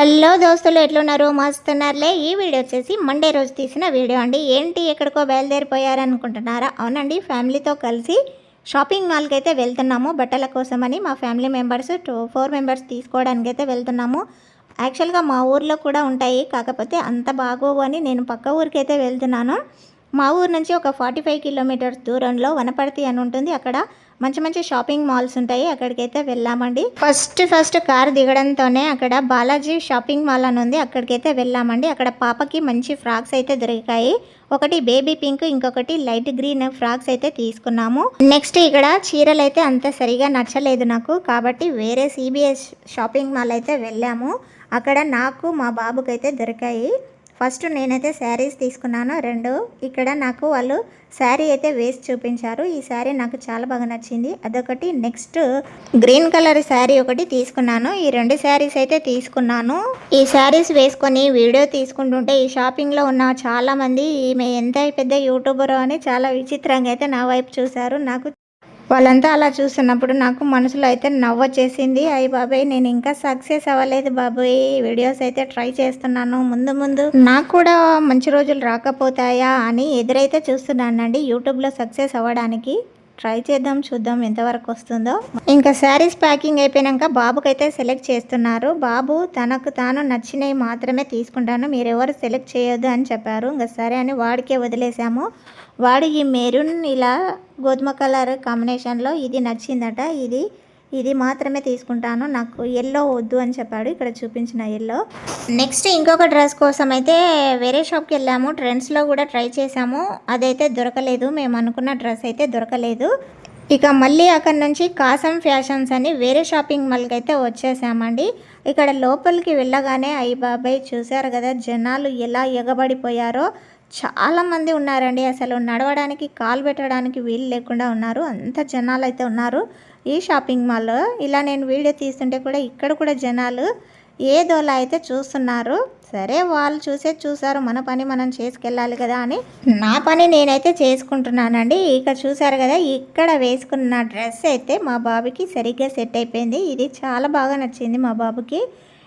Hello దోస్తులు ఎట్లున్నారు? మస్తున్నారులే. ఈ వీడియో వచ్చేసి మండే రోజు తీసిన వీడియో అండి. ఏంటి ఎక్కడికో బయలుదేరిపోయారనుకుంటున్నారా? అవునండి ఫ్యామిలీతో కలిసి షాపింగ్ మాల్కి అయితే వెళ్తున్నాము. బట్టల కోసమని మా family members two four members తీసుకోవడానికి అయితే వెళ్తున్నాము. యాక్చువల్గా మా ఊర్లో కూడా ఉంటాయి. కాకపోతే అంత బాగోవు అని నేను పక్క ఊరికి అయితే వెళ్తున్నాను. మా ఊరు నుంచి ఒక ఫార్టీ ఫైవ్ కిలోమీటర్స్ దూరంలో వనపర్తి అని ఉంటుంది. అక్కడ మంచి మంచి షాపింగ్ మాల్స్ ఉంటాయి. అక్కడికైతే వెళ్ళామండి. ఫస్ట్ ఫస్ట్ కార్ దిగడంతోనే అక్కడ బాలాజీ షాపింగ్ మాల్ అని ఉంది. అక్కడికైతే వెళ్ళామండి. అక్కడ పాపకి మంచి ఫ్రాక్స్ అయితే దొరికాయి. ఒకటి బేబీ పింక్ ఇంకొకటి లైట్ గ్రీన్ ఫ్రాక్స్ అయితే తీసుకున్నాము. నెక్స్ట్ ఇక్కడ చీరలు అయితే అంత సరిగా నచ్చలేదు నాకు. కాబట్టి వేరే సిబిఎస్ షాపింగ్ మాల్ అయితే వెళ్ళాము. అక్కడ నాకు మా బాబుకైతే దొరికాయి. ఫస్ట్ నేనైతే శారీస్ తీసుకున్నాను. రెండు ఇక్కడ నాకు వాళ్ళు శారీ అయితే వేసి చూపించారు. ఈ శారీ నాకు చాలా బాగా నచ్చింది. అదొకటి. నెక్స్ట్ గ్రీన్ కలర్ శారీ ఒకటి తీసుకున్నాను. ఈ రెండు శారీస్ అయితే తీసుకున్నాను. ఈ శారీస్ వేసుకొని వీడియో తీసుకుంటుంటే ఈ షాపింగ్లో ఉన్న చాలామంది ఈమె ఎంత పెద్ద యూట్యూబర్ అని చాలా విచిత్రంగా అయితే నా వైపు చూశారు. నాకు వాళ్ళంతా అలా చూస్తున్నప్పుడు నాకు మనసులో అయితే నవ్వొచ్చేసింది అయ్యి బాబాయ్ నేను ఇంకా సక్సెస్ అవ్వలేదు బాబాయ్ వీడియోస్ అయితే ట్రై చేస్తున్నాను. ముందు ముందు నాకు కూడా మంచి రోజులు రాకపోతాయా అని ఎదురైతే చూస్తున్నానండి యూట్యూబ్లో సక్సెస్ అవ్వడానికి. ట్రై చేద్దాం చూద్దాం ఎంతవరకు వస్తుందో. ఇంకా శారీస్ ప్యాకింగ్ అయిపోయాక బాబుకైతే సెలెక్ట్ చేస్తున్నారు. బాబు తనకు తాను నచ్చినవి మాత్రమే తీసుకుంటాను. మీరెవరు సెలెక్ట్ చేయొద్దు అని చెప్పారు. ఇంకా సరే అని వాడికే వదిలేసాము. వాడు ఈ మెరూన్ ఇలా గోధుమ కలర్ కాంబినేషన్లో ఇది నచ్చిందట. ఇది ఇది మాత్రమే తీసుకుంటాను. నాకు ఎల్లో వద్దు అని చెప్పాడు. ఇక్కడ చూపించిన ఎల్లో నెక్స్ట్ ఇంకొక డ్రెస్ కోసం అయితే వేరే షాప్కి వెళ్ళాము. ట్రెండ్స్లో కూడా ట్రై చేసాము అదైతే దొరకలేదు. మేము అనుకున్న డ్రెస్ అయితే దొరకలేదు. ఇక మళ్ళీ అక్కడ నుంచి కాసం ఫ్యాషన్స్ అని వేరే షాపింగ్ మాల్కి అయితే వచ్చేసామండి. ఇక్కడ లోపలికి వెళ్ళగానే అయ్యి బాబాయ్ చూశారు కదా జనాలు ఎలా ఎగబడిపోయారో. చాలామంది ఉన్నారండి. అసలు నడవడానికి కాలు పెట్టడానికి వీలు లేకుండా ఉన్నారు. అంత జనాలు అయితే ఉన్నారు ఈ షాపింగ్ మాల్లో. ఇలా నేను వీడియో తీస్తుంటే కూడా ఇక్కడ కూడా జనాలు ఏదోలా అయితే చూస్తున్నారు. సరే వాళ్ళు చూసే చూసారు. మన పని మనం చేసుకెళ్ళాలి కదా అని. నా పని నేనైతే చేసుకుంటున్నానండి. ఇక చూసారు కదా ఇక్కడ వేసుకున్న డ్రెస్ అయితే మా బాబుకి సరిగ్గా సెట్ అయిపోయింది. ఇది చాలా బాగా నచ్చింది మా బాబుకి.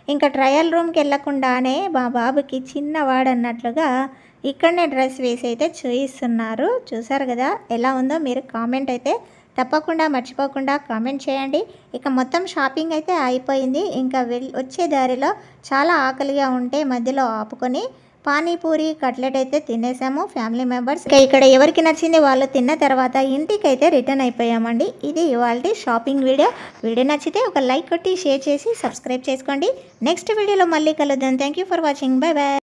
ఇంకా ట్రయల్ రూమ్కి వెళ్ళకుండానే మా బాబుకి చిన్నవాడన్నట్లుగా ఇక్కడనే డ్రెస్ వేసి అయితే చూయిస్తున్నారు. చూసారు కదా? ఎలా ఉందో మీరు కామెంట్ అయితే తప్పకుండా మర్చిపోకుండా కామెంట్ చేయండి. ఇక మొత్తం షాపింగ్ అయితే అయిపోయింది. ఇంకా వెళ్ వచ్చే దారిలో చాలా ఆకలిగా ఉంటే మధ్యలో ఆపుకొని పానీపూరి కట్లెట్ అయితే తినేసాము ఫ్యామిలీ మెంబర్స్. ఇక ఇక్కడ ఎవరికి నచ్చింది వాళ్ళు తిన్న తర్వాత ఇంటికి అయితే రిటర్న్ అయిపోయామండి. ఇది ఇవాళ షాపింగ్ వీడియో. వీడియో నచ్చితే ఒక లైక్ కొట్టి షేర్ చేసి సబ్స్క్రైబ్ చేసుకోండి. నెక్స్ట్ వీడియోలో మళ్ళీ కలుద్దాం. Thank you for watching bye bye